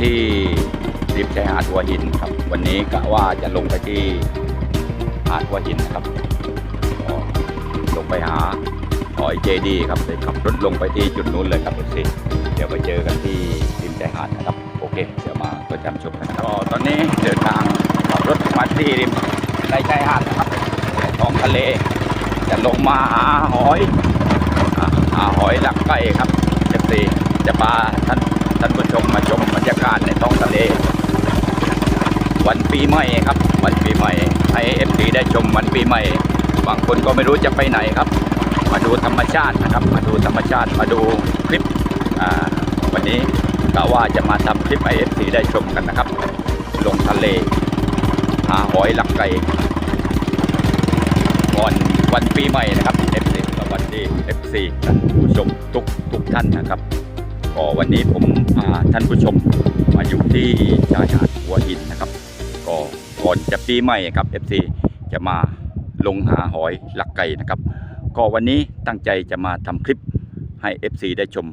ที่ริมชายหาดหัวหินครับ วันนี้กะว่าจะลงไปที่หาดหัวหินนะครับลงไปหาหอยเจดีครับเลยขับรถลงไปที่จุดนู้นเลยครับสิเดี๋ยวไปเจอกันที่ริมชายหาดนะครับ โอเคเดี๋ยวมาตัวจำชมกันนะครับก็ตอนนี้เดินทางขับรถมาที่ริมในชายหาดนะครับท้องทะเลจะลงมาหาหอยหาหอยหลักไก่ครับเอฟซีจะพาท่าน ท่านผู้ชมมาชมบรรยากาศในท้องทะเล วันปีใหม่ครับ วันปีใหม่ให้เอฟซีได้ชมวันปีใหม่ บางคนก็ไม่รู้จะไปไหนครับ มาดูธรรมชาตินะครับ มาดูธรรมชาติมาดูคลิปวันนี้กะว่าจะมาทำคลิปให้เอฟซีได้ชมกันนะครับ ลงทะเล หาหอยหลักไก่ก่อนวันปีใหม่นะครับ FC สวัสดี FC ท่านผู้ชมทุกทุกท่านนะครับ็วันนี้ผมพาท่านผู้ชมมาอยู่ที่ชายหาดหัวหินนะครับ ก็ก่อนจะปีใหม่ครับ FC จะมาลงหาหอยลักไก่นะครับ ก็วันนี้ตั้งใจจะมาทำคลิปให้ FC ได้ชม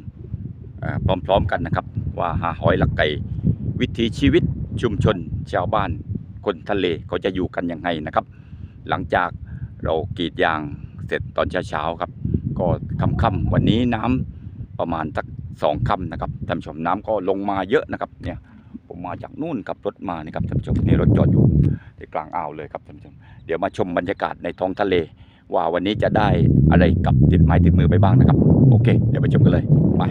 พร้อมๆกันนะครับ ว่าหาหอยลักไก่ วิถีชีวิตชุมชนชาวบ้าน คนทะเลเขาจะอยู่กันยังไงนะครับ หลังจากเรากรีดยางเสร็จตอนเช้าๆครับ ก็ค่ำๆวันนี้น้ำประมาณสัก สองคำนะครับท่านผู้ชมน้ำก็ลงมาเยอะนะครับเนี่ยผมมาจากนู่นขับรถมานี่ครับท่านผู้ชมนี่รถจอดอยู่ที่กลางอ่าวเลยครับท่านผู้ชมเดี๋ยวมาชมบรรยากาศในท้องทะเล ว่าวันนี้จะได้อะไรกลับติดไม้ติดมือไปบ้างนะครับ โอเค เดี๋ยวไปชมกันเลยไป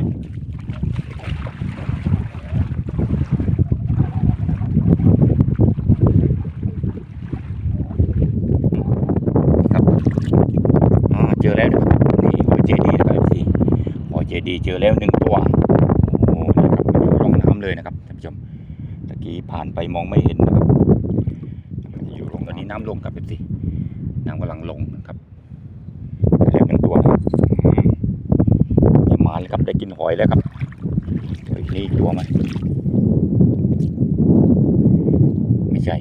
ครับเจอแล้วนะครับนี่หอยเจดีนะครับพี่หอยเจ ดีเจอแล้วหนึ่งตัวโอ้โหนี่ครับอยู่ร่องน้ำเลยนะครับท่านผู้ชมตะกี้ผ่านไปมองไม่เห็นนะครับอยู่ลงตอนนี้น้ำลงครับพี่น้ำกำลังลงนะครับเจอแล้วหนึ่งตัวนะจะมาแล้วครับได้กินหอยแล้วครับเฮ้ยนี่ตัวไหมไม่ใช่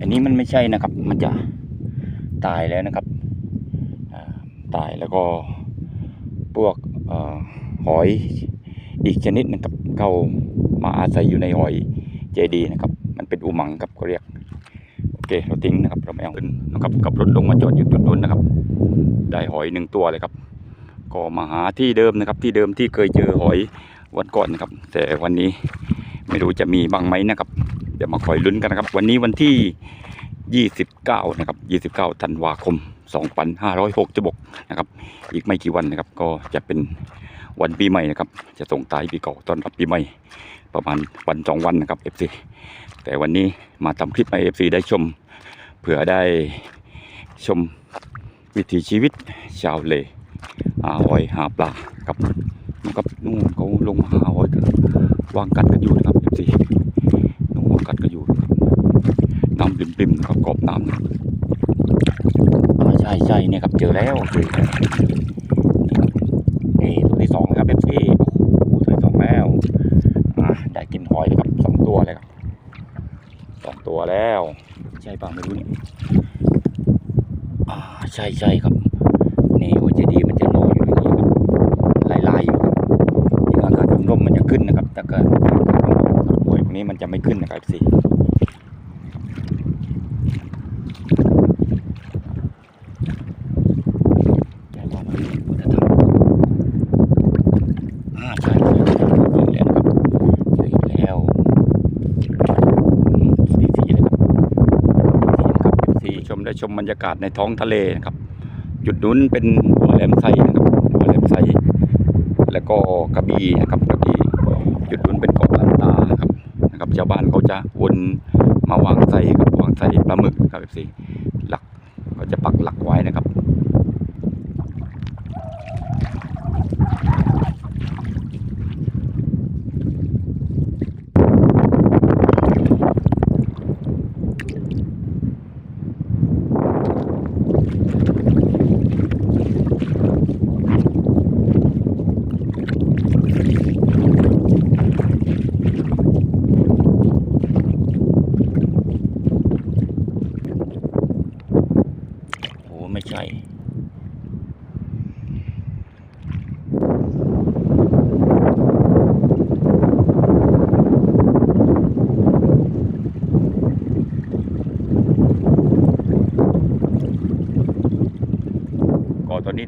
อั นี้มันไม่ใช่นะครับ มันจะตายแล้วนะครับตายแล้วก็พวกออหอยอีกชนิดนะครับเข้ามาอาศัยอยู่ในหอยเจดีนะครับ มันเป็นอุมังครับเขาเรียกโอเคเราทิ้งนะครับเราไม่เอาขึ้นนะครับกับรถลงมาจอดอยู่จุดนู้นนะครับ ได้หอยหนึ่งตัวเลยครับ ก็มาหาที่เดิมนะครับ ที่เดิมที่เคยเจอหอยวันก่อนนะครับ แต่วันนี้ไม่รู้จะมีบ้างไหมนะครับเดี๋ยวมาคอยลุ้นกันนะครับ วันนี้วันที่ 29 นะครับ 29ธันวาคม 2566นะครับ อีกไม่กี่วันนะครับ ก็จะเป็นวันปีใหม่นะครับ จะส่งท้ายปีเก่าต้อนรับปีใหม่ ประมาณวันสองวันนะครับ FC แต่วันนี้มาทำคลิปให้ FC ได้ชม เผื่อได้ชมวิถีชีวิตชาวเลหาหอยหาปลาครับนะครับนู่นเขาลงมาหาหอยกันวางกัดกันอยู่นะครับ FC นู่นวางกัดกันอยู่นะครับ น้ำปริมๆนะครับกรอบน้ำใช่ใช่เนี่ยครับเจอแล้วเจอแล้วนี่ตัวที่สองนะครับ FC โอ้โหตัวที่สองแล้วอ่าได้กินหอยเลยครับสองตัวเลยครับสองตัวแล้ว ใช่ป่ะไม่รู้เนี่ยอ่าใช่ใช่ครับนี่โอเจดีมันจะลอยอยู่อย่างนี้ครับลายๆอยู่ครับยิ่งอากาศร่มๆมันจะขึ้นนะครับถ้าเกิดโอ้ยพวกนี้มันจะไม่ขึ้นนะครับสิใช่ป่ะมันพุทธธรรมอ่าใช่ใช่ใช่เจอแล้วนะครับเจออีกแล้วอืมสีสีเลยครับสีนะครับสีชม ได้ชมบรรยากาศในท้องทะเลนะครับ จุดนู้นเป็นหัวแหลมไซนะครับหัวแหลมไซแล้วก็กระบี่นะครับกระบี่จุดนู้นเป็นเกาะลันตาครับนะครับชาวบ้านเขาจะวนมาวางไซครับวางไซปลาหมึกครับสิหลักเขาจะปักหลักไว้นะครับ โอ้ไม่ใช่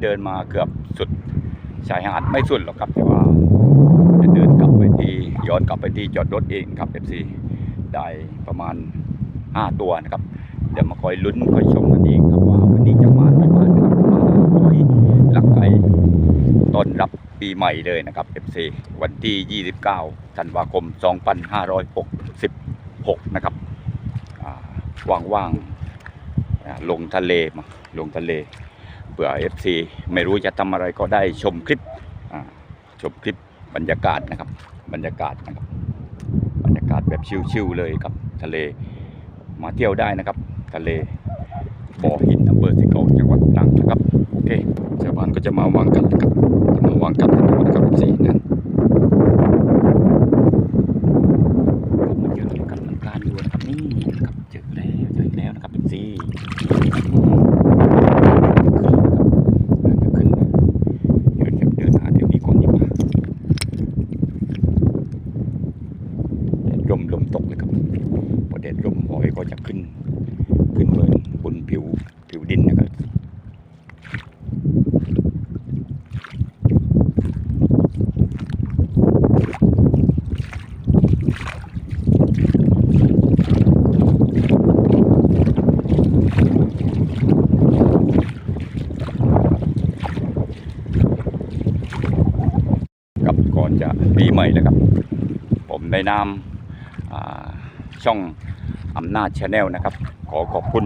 เดิน มาเกือบสุดชายหาดไม่สุดหรอกครับแต่ว่าจะเดินกลับไปที่ย้อนกลับไปที่จอดรถเองครับ FC ได้ประมาณ 5 ตัวนะครับ เดี๋ยวมาคอยลุ้นคอยชมกันเองครับว่าวันนี้จะมาไม่มานะครับมาคอยลักไก่ต้อนรับปีใหม่เลยนะครับ FC วันที่ 29 ธันวาคม 2566 นะครับว่างๆลงทะเลมาลงทะเล เผื่อ FC ไม่รู้จะทำอะไรก็ได้ชมคลิปชมคลิปบรรยากาศนะครับ บรรยากาศนะครับ บรรยากาศแบบชิวๆเลยครับ ทะเลมาเที่ยวได้นะครับ ทะเลบ่อหินอำเภอสิเกาจังหวัดตรังนะครับ โอเคชาวบ้านก็จะมาวางกันนะครับจะมาวางกันทั้งหมดนะครับสี่นั่นก็มาเจอกันเหมือนกันอยู่นะครับนี่นะครับเจอแล้วเจออีกแล้วนะครับเป็นสี่ขึ้นนะครับเดี๋ยวจะเดินหาเดี๋ยวนี้ก่อนดีกว่า แดดร่มลมตกเลยครับพอแดดร่มหอยก็จะขึ้น ขึ้นเมินบนผิวผิวดินนะครับกับก่อนจะปีใหม่แล้วครับ ผมในนามช่องอำนาจชาแนลนะครับ ขอขอบคุณ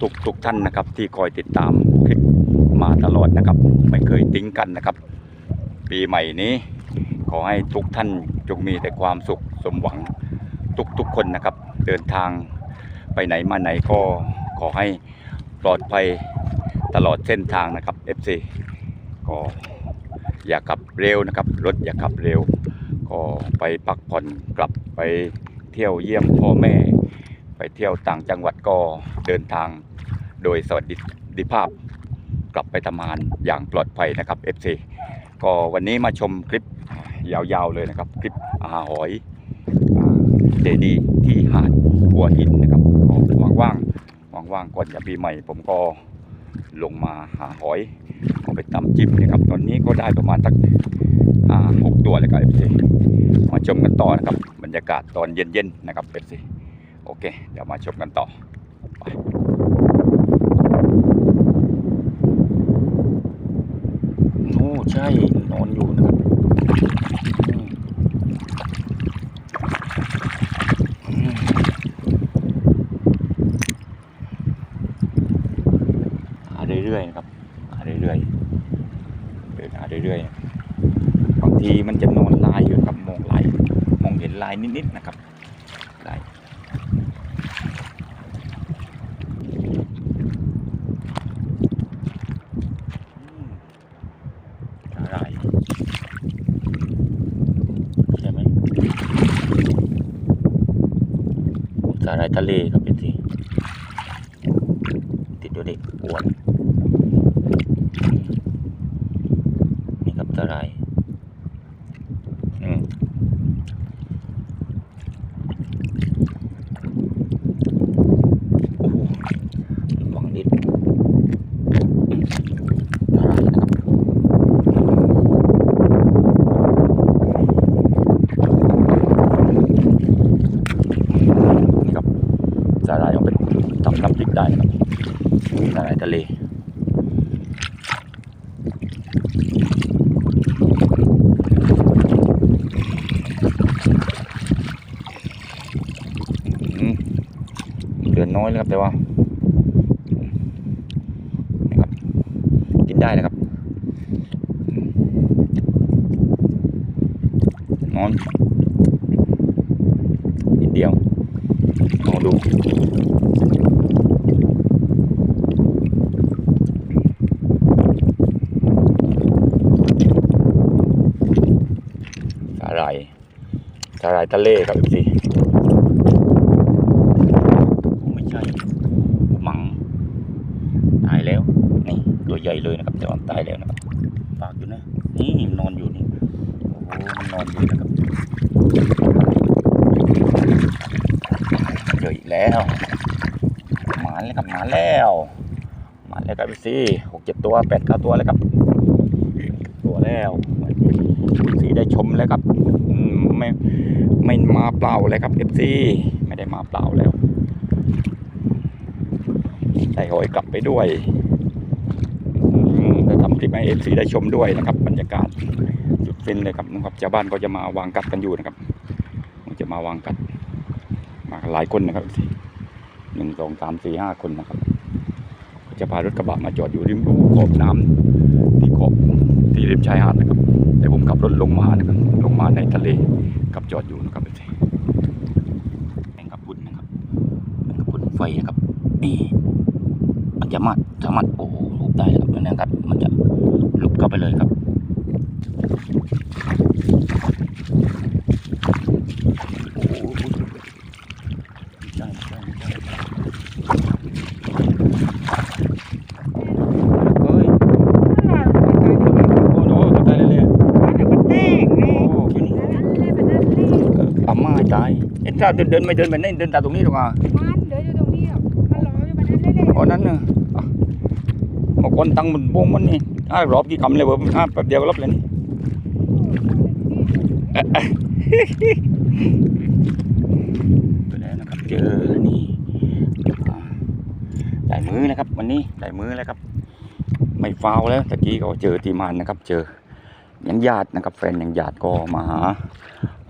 ทุกทุกท่านนะครับ ที่คอยติดตามคลิปมาตลอดนะครับ ไม่เคยทิ้งกันนะครับ ปีใหม่นี้ ขอให้ทุกท่านจงมีแต่ความสุขสมหวังทุกทุกคนนะครับ เดินทางไปไหนมาไหนก็ขอให้ปลอดภัยตลอดเส้นทางนะครับ FC ก็อย่าขับเร็วนะครับ รถอย่าขับเร็ว ก็ไปพักผ่อนกลับไปเที่ยวเยี่ยมพ่อแม่ ไปเที่ยวต่างจังหวัดก็เดินทางโดยสวัสดิภาพ กลับไปทำงานอย่างปลอดภัยนะครับ FC ก็วันนี้มาชมคลิปยาวๆเลยนะครับ คลิปอาหอยเดดีที่หาดหัวหินนะครับว่างๆว่างๆก่อนจะปีใหม่ผมก็ ลงมาหาหอยเอาไปตำจิ้มนะครับ ตอนนี้ก็ได้ประมาณสักหกตัวเลยครับ FC มาชมกันต่อนะครับ บรรยากาศตอนเย็นๆนะครับ FC โอเค เดี๋ยวมาชมกันต่อไปโอ้ใช่นอนอยู่นะครับอืมอืมหาเรื่อยๆนะครับหาเรื่อยๆเดินหาเรื่อยๆ บางทีมันจะนอนลายอยู่ครับมองลายมอง เห็นลายนิดๆนะครับลายอืมอะไรใช่ไหมสาหร่ายทะเลครับเป็นสิติดอยู่เด็กอ้วนนี่ครับสาหร่าย อืมโอ้โหระวังนิดอะไรนะครับนี่ครับสาหร่ายเอาเป็นทำน้ำพริกได้นะครับสาหร่ายทะเล อืมเดื อนน้อยแล้วครับ แต่ว่านี่ครับกินได้นะครับนอนนิดเดียวลองดูสาหร่ายสาหร่ายทะเลครับพี่ ไม่ใช่หมังตายแล้ว นี่ตัวใหญ่เลยนะครับ แต่ว่าตายแล้วนะครับปากอยู่นะ นี่มันนอนอยู่นี่ โอ้โหมันนอนอยู่นะครับเจออีก แล้ว มาแล้วครับหมาแล้วหมาแล้วก็ซีหกเจ็ดตัวแปดเก้าตัวแล้วครับตัวแล้วซีได้ชมแล้วครับไม่ไม่มาเปล่าเลยครับเอฟซีไม่ได้มาเปล่าแล้วได้หอยกลับไปด้วยอืมได้ทำคลิปให้เอฟซีได้ชมด้วยนะครับ บรรยากาศสุดฟินเลยครับนะครับชาวบ้านก็จะมาวางกัดกันอยู่นะครับ จะมาวางกัดมาหลายคนนะครับ หนึ่งสองสามสี่ห้าคนนะครับ จะพารถกระบะมาจอดอยู่ริมรูขอบน้ำที่ขอบที่ริมชายหาดนะครับ แต่ผมขับรถลงมานะครับ ลงมาในทะเลขับจอดอยู่นะครับเป็นแมงกะพุนนะครับแมงกะพุนไฟนะครับนี่มันจะมัดสามารถโอ้โหลุกได้นะครับนั่นนะครับ มันจะลุกเข้าไปเลยครับโอ้โหใช่ใช่ใช่เฮ้ยโอ้โหตกได้เลยเลยโอ้ทีนี้เออปั๊มมาตายเอ็น ถ้าเดินเดินไม่เดินไปไหนเดินตามตรงนี้หรอกอะอ๋อนั่นเนอะอะบางคนตั้งมันวงมันนี่อ้าวรอบกี่คำเลยเว้ยอ้าวแป๊บเดียวก็รบเลยนี่เอ๊ะเอ๊ะไปแล้วนะครับเจอนี่อ่าได้มือนะครับ วันนี้ได้มือแล้วครับ ไม่ฟาวแล้วตะกี้ก็เจอทีมานนะครับ เจอยังญาตินะครับ แฟนยังญาติก็มาหา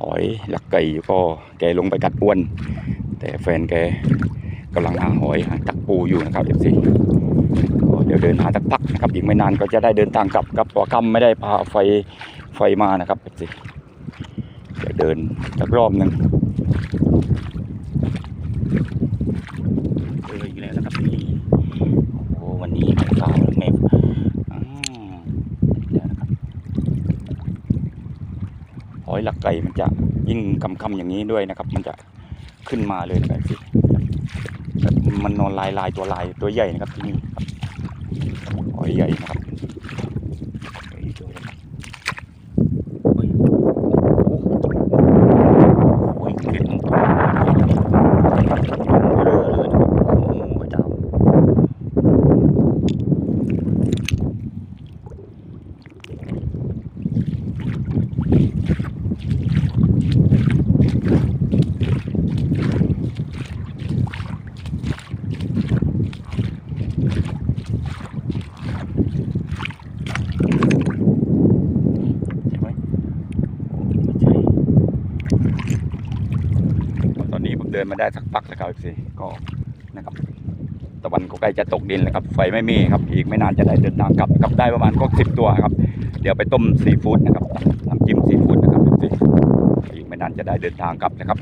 หอยหลักไก่อยู่ก็แกลงไปกัดอวน แต่แฟนแกกำลังหาหอยหาตักปูอยู่นะครับเอฟซีเดี๋ยวเดินหาสักพักนะครับอีกไม่นานก็จะได้เดินทางกลับครับเพราะค่ำไม่ได้พาไฟไฟมานะครับเอฟซีเดี๋ยวเดินสักรอบหนึ่งเจออีกแล้วนะครับนี่โอ้โหวันนี้ไม่ฟ้าวแล้วไม่อืมเดี๋ยวนะครับหอยหลั กไก่มันจะยิ่งกำคำอย่างนี้ด้วยนะครับ มันจะขึ้นมาเลยนะครับพี่มันนอนลายลายตัวลายตัวใหญ่นะครับที่นี่ครับหอยใหญ่นะครับเฮ้ยเจอแล้วครับเฮ้ยโอ้โหโอ้ยเกล็ดมันตัวเบลอเลยนะครับโอ้โหพระเจ้าใช่ไหมโอ้ไม่ใช่ตอนนี้ผมเดินมาได้สักพักแล้วครับสิก็นะครับ ตะวันก็ใกล้จะตกดินแล้วครับ ไฟไม่มีครับ อีกไม่นานจะได้เดินทางกลับนะครับได้ประมาณก็สิบตัวครับ เดี๋ยวไปต้มซีฟู้ดนะครับน้ำจิ้มซีฟู้ดนะครับสิอีกไม่นานจะได้เดินทางกลับนะครับ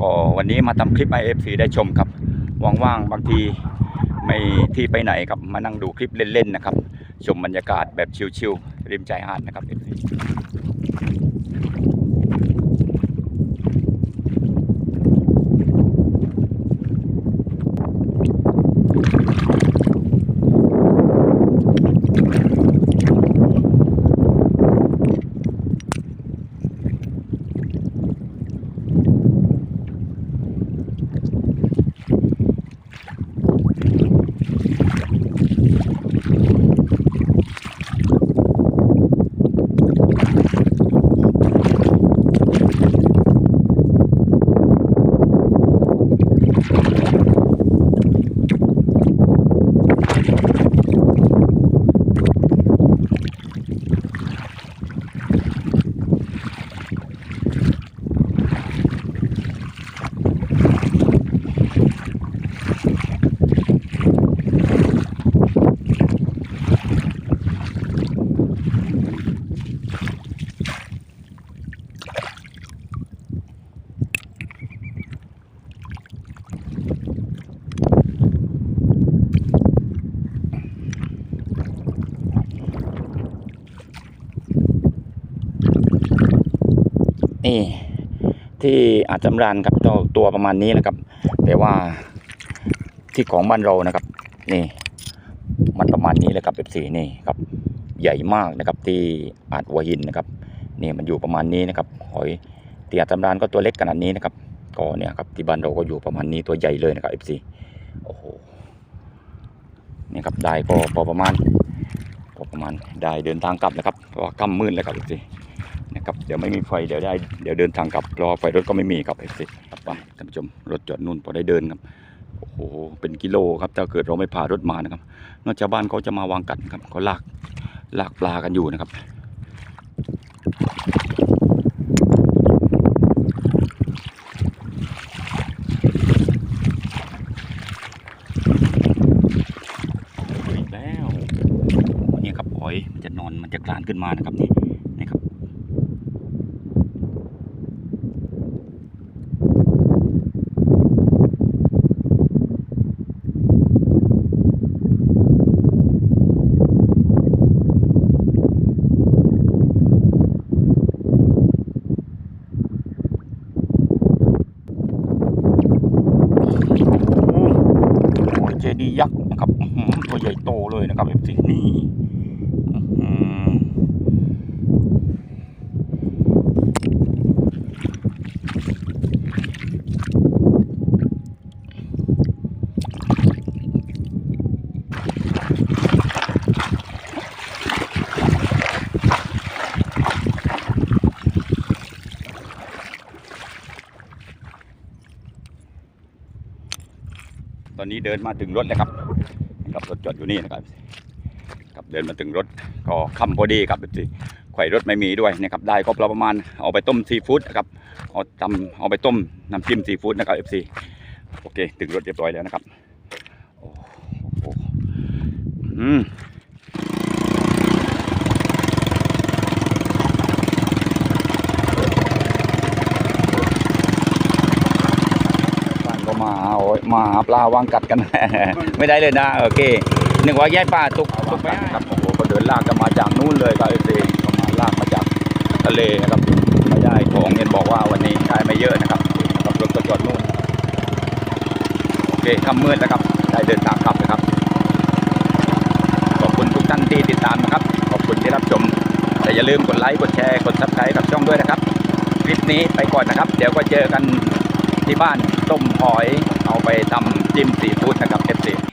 ก็วันนี้มาทำคลิปให้เอฟซีได้ชมครับ ว่างๆบางทีไม่ที่ไปไหนครับมานั่งดูคลิปเล่นๆนะครับ ชมบรรยากาศแบบชิลๆริมชายหาดนะครับ FC นี่ที่ อาจจำรานครับเจ้าตัวประมาณนี้นะครับ แต่ว่าที่ของบ้านเรานะครับ นี่ มันประมาณนี้เลยครับเอฟซีนี่ครับ ใหญ่มากนะครับ ที่อาจหัวหินนะครับนี่มันอยู่ประมาณนี้นะครับหอยที่อาจำรานก็ตัวเล็กขนาดนี้นะครับก็เนี่ยครับที่บ้านเราก็อยู่ประมาณนี้ตัวใหญ่เลยนะครับเอฟซีโอ้โหนี่ครับได้ก็พอประมาณพอประมาณได้เดินทางกลับนะครับเพราะว่าค่ำมืดแล้วครับสิ นะครับเดี๋ยวไม่มีไฟเดี๋ยวได้เดี๋ยวเดินทางกลับรอไฟรถก็ไม่มีครับสิครับไปท่านผู้ชมรถจอดนู่นพอได้เดินครับโอ้โหเป็นกิโลครับถ้าเกิดเราไม่พารถมานะครับนอกจากบ้านเขาจะมาวางกัดครับเขาลากลากปลากันอยู่นะครับอีกแล้วนี่ครับหอยมันจะนอนมันจะคลานขึ้นมานะครับนี่นี่ครับโอ้หอยเจดีย์ยักษ์นะครับอื้อหือตัวใหญ่โตเลยนะครับเอฟซีนี่อื้อหือ ตอนนี้เดินมาถึงรถแล้วครับนะครับรถจอดอยู่นี่นะครับกับเดินมาถึงรถก็ค่ำพอดีครับเอฟซีไข่รถไม่มีด้วยนะครับได้ก็ประมาณเอาไปต้มซีฟู้ดนะครับเอาทำเอาไปต้มน้ำจิ้มซีฟู้ดนะครับเอฟซีโอเค ถึงรถเรียบร้อยแล้วนะครับโอ้โหอืม บ้านก็มาหาโอ้ยมาหา ปลาวางกัดกัน ไม่ได้เลยนะโอเคนึกว่าแย่ปลาตุกตุกไปครับโอ้โหก็เดินลากกันมาจากนู้นเลยครับเอฟซีก็มาลากมาจากทะเลนะครับไม่ได้ของเห็นบอกว่าวันนี้ได้ไม่เยอะนะครับกับรถก็จอดนู่นโอเคค่ำมืดแล้วครับได้เดินทางกลับนะครับขอบคุณทุกท่านที่ติดตามนะครับขอบคุณที่รับชมแต่อย่าลืมกดไลค์กดแชร์กดซับสไครต์กับช่องด้วยนะครับ คลิปนี้ไปก่อนนะครับ เดี๋ยวก็เจอกัน ที่บ้านต้มหอยเอาไปทำจิ้มซีฟู้ดนะครับ FC